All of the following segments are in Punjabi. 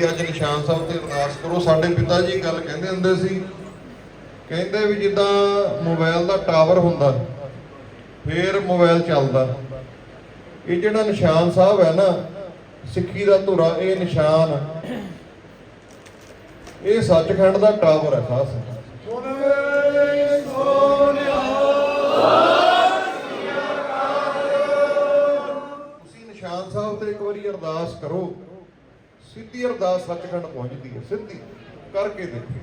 ਬੇਨਤੀ ਅੱਜ ਨਿਸ਼ਾਨ ਸਾਹਿਬ ਤੇ ਅਰਦਾਸ ਕਰੋ। ਸਾਡੇ ਪਿਤਾ ਜੀ ਗੱਲ ਕਹਿੰਦੇ ਹੁੰਦੇ ਸੀ, ਕਹਿੰਦੇ ਵੀ ਜਿੱਦਾਂ ਮੋਬਾਈਲ ਦਾ ਟਾਵਰ ਹੁੰਦਾ, ਫੇਰ ਮੋਬਾਈਲ ਚੱਲਦਾ। ਇਹ ਜਿਹੜਾ ਨਿਸ਼ਾਨ ਸਾਹਿਬ ਹੈ ਨਾ, ਸਿੱਖੀ ਦਾ ਧੁਰਾ, ਇਹ ਨਿਸ਼ਾਨ, ਇਹ ਸੱਚਖੰਡ ਦਾ ਟਾਵਰ ਹੈ ਖਾਸ। ਤੁਸੀਂ ਨਿਸ਼ਾਨ ਸਾਹਿਬ ਤੇ ਇੱਕ ਵਾਰੀ ਅਰਦਾਸ ਕਰੋ। ਸਿੱਧੀ ਅਰਦਾਸ ਸੱਚਖੰਡ ਪਹੁੰਚਦੀ ਹੈ, ਸਿੱਧੀ। ਕਰਕੇ ਦੇਖੋ।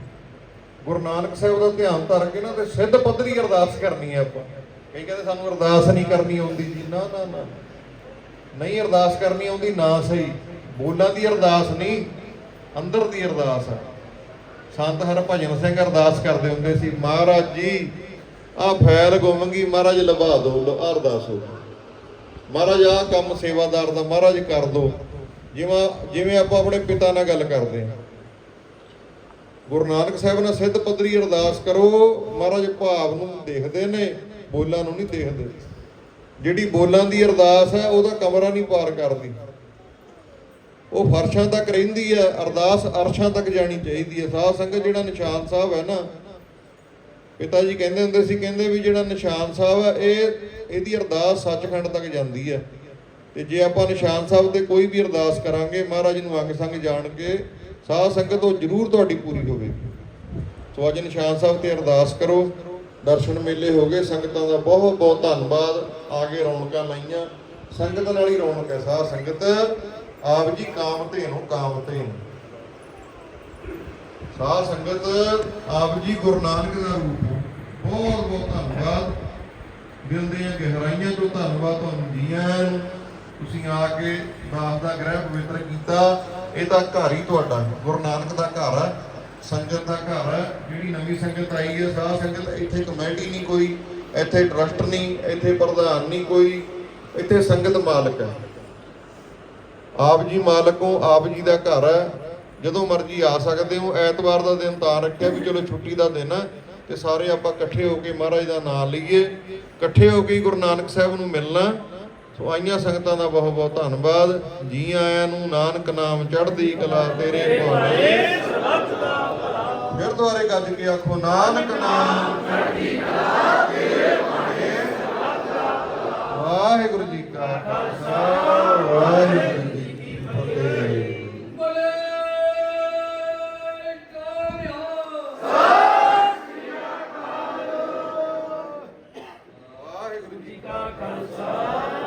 ਗੁਰੂ ਨਾਨਕ ਸਾਹਿਬ ਦਾ ਧਿਆਨ ਧਰ ਕੇ ਨਾ ਤੇ ਸਿੱਧ ਪੱਧਰੀ ਅਰਦਾਸ ਕਰਨੀ ਹੈ ਆਪਾਂ। ਕਈ ਕਹਿੰਦੇ ਸਾਨੂੰ ਅਰਦਾਸ ਨਹੀਂ ਕਰਨੀ ਆਉਂਦੀ ਜੀ। ਨਾ ਨਾ ਨਾ। ਨਹੀਂ ਅਰਦਾਸ ਕਰਨੀ ਆਉਂਦੀ, ਨਾ ਸਹੀ। ਬੋਲਾਂ ਦੀ ਅਰਦਾਸ ਨਹੀਂ, ਅੰਦਰ ਦੀ ਅਰਦਾਸ ਹੈ। ਸੰਤ ਹਰਭਜਨ ਸਿੰਘ ਅਰਦਾਸ ਕਰਦੇ ਹੁੰਦੇ ਸੀ, ਮਹਾਰਾਜ ਜੀ ਆ ਫੈਲ ਗੁੰਮਗੀ ਮਹਾਰਾਜ ਲਵਾ ਦੋ ਲੋ ਅਰਦਾਸ ਹੋ ਮਹਾਰਾਜ ਆ ਕੰਮ ਸੇਵਾਦਾਰ ਦਾ, ਮਹਾਰਾਜ ਕਰ ਦੋ। ਜਿਵੇਂ ਜਿਵੇਂ ਆਪਾਂ ਆਪਣੇ ਪਿਤਾ ਨਾਲ ਗੱਲ ਕਰਦੇ ਹਾਂ। ਗੁਰੂ ਨਾਨਕ ਸਾਹਿਬ ਨਾਲ ਸਿੱਧ ਪੱਧਰੀ ਅਰਦਾਸ ਕਰੋ, ਮਹਾਰਾਜ ਭਾਵ ਨੂੰ ਦੇਖਦੇ ਨੇ, ਬੋਲਾਂ ਨੂੰ ਨਹੀਂ ਦੇਖਦੇ। ਜਿਹੜੀ ਬੋਲਾਂ ਦੀ ਅਰਦਾਸ ਹੈ, ਉਹਦਾ ਕਮਰਾ ਨਹੀਂ ਪਾਰ ਕਰਦੀ। ਉਹ ਫਰਸ਼ਾਂ ਤੱਕ ਰਹਿੰਦੀ ਹੈ, ਅਰਦਾਸ ਅਰਸ਼ਾਂ ਤੱਕ ਜਾਣੀ ਚਾਹੀਦੀ ਹੈ। ਸਾਧ ਸੰਗਤ ਜਿਹੜਾ ਨਿਸ਼ਾਨ ਸਾਹਿਬ ਹੈ ਨਾ, ਪਿਤਾ ਜੀ ਕਹਿੰਦੇ ਹੁੰਦੇ ਸੀ, ਕਹਿੰਦੇ ਵੀ ਜਿਹੜਾ ਨਿਸ਼ਾਨ ਸਾਹਿਬ ਹੈ, ਇਹ ਇਹਦੀ ਅਰਦਾਸ ਸੱਚਖੰਡ ਤੱਕ ਜਾਂਦੀ ਹੈ। ਤੇ ਜੇ ਆਪਾਂ ਨਿਸ਼ਾਨ ਸਾਹਿਬ ਤੇ ਕੋਈ ਵੀ ਅਰਦਾਸ ਕਰਾਂਗੇ, ਮਹਾਰਾਜ ਨੂੰ ਅੰਗ ਸੰਗ ਜਾਣ ਕੇ ਸਾਧ ਸੰਗਤ ਉਹ ਜ਼ਰੂਰ ਤੁਹਾਡੀ ਪੂਰੀ ਹੋਵੇਗੀ ਸੋ ਅੱਜ ਨਿਸ਼ਾਨ ਸਾਹਿਬ ਤੇ ਅਰਦਾਸ ਕਰੋ। ਦਰਸ਼ਨ ਮੇਲੇ ਹੋ ਗਏ, ਸੰਗਤਾਂ ਦਾ ਬਹੁਤ ਬਹੁਤ ਧੰਨਵਾਦ। ਆ ਕੇ ਰੌਣਕਾਂ ਲਾਈਆਂ। ਸੰਗਤ ਨਾਲ ਹੀ ਰੌਣਕ ਹੈ ਸਾਧ ਸੰਗਤ। ਆਪ ਜੀ ਕਾਮ ਤੇ ਨੂੰ ਕਾਮ ਤੇ ਸਾਧ ਸੰਗਤ, ਆਪ ਜੀ ਗੁਰੂ ਨਾਨਕ ਦਾ ਰੂਪ ਬਹੁਤ ਬਹੁਤ ਧੰਨਵਾਦ। ਦਿਲ ਦੀਆਂ ਗਹਿਰਾਈਆਂ ਤੋਂ ਧੰਨਵਾਦ ਤੁਹਾਨੂੰ ਜੀਆਂ ਤੁਸੀਂ ਆ ਕੇ ਦਾਸ ਦਾ ਗ੍ਰਹਿ ਪਵਿੱਤਰ ਕੀਤਾ, ਇਹ ਤਾਂ ਘਰ ਹੀ ਤੁਹਾਡਾ ਗੁਰੂ ਨਾਨਕ ਦਾ ਘਰ ਹੈ, ਸੰਗਤ ਦਾ ਘਰ ਹੈ, ਜਿਹੜੀ ਨਵੀਂ ਸੰਗਤ ਆਈ ਹੈ ਸਾਧ ਸੰਗਤ ਇੱਥੇ ਕਮੇਟੀ ਨਹੀਂ ਕੋਈ, ਇੱਥੇ ਟਰਸਟ ਨਹੀਂ, ਇੱਥੇ ਪ੍ਰਧਾਨ ਨਹੀਂ ਕੋਈ, ਇੱਥੇ ਸੰਗਤ ਮਾਲਕ ਹੈ। ਆਪ ਜੀ ਮਾਲਕ ਹੋ, ਆਪ ਜੀ ਦਾ ਘਰ ਹੈ, ਜਦੋਂ ਮਰਜ਼ੀ ਆ ਸਕਦੇ ਹੋ, ਐਤਵਾਰ ਦਾ ਦਿਨ ਤਾਂ ਰੱਖਿਆ ਵੀ ਚਲੋ ਛੁੱਟੀ ਦਾ ਦਿਨ ਹੈ, ਤੇ ਸਾਰੇ ਆਪਾਂ ਇਕੱਠੇ ਹੋ ਕੇ ਮਹਾਰਾਜ ਦਾ ਨਾਮ ਲਈਏ, ਇਕੱਠੇ ਹੋ ਕੇ ਗੁਰੂ ਨਾਨਕ ਸਾਹਿਬ ਨੂੰ ਮਿਲਣਾ ਸੋ ਆਈਆਂ ਸੰਗਤਾਂ ਦਾ ਬਹੁਤ ਬਹੁਤ ਧੰਨਵਾਦ। ਜੀ ਆਇਆਂ ਨੂੰ ਨਾਨਕ ਨਾਮ ਚੜ੍ਹਦੀ ਕਲਾ ਤੇਰੇ ਭਾਣੇ ਫਿਰ ਦੁਆਰੇ ਗੱਜ ਕੇ ਆਖੋ, ਨਾਨਕ ਨਾਮ ਚੜ੍ਹਦੀ ਕਲਾ ਤੇਰੇ ਭਾਣੇ ਵਾਹਿਗੁਰੂ ਜੀ ਕਾ ਖਾਲਸਾ, ਵਾਹਿਗੁਰੂ ਵਾਹਿਗੁਰੂ ਜੀ ਕਾ ਖਾਲਸਾ।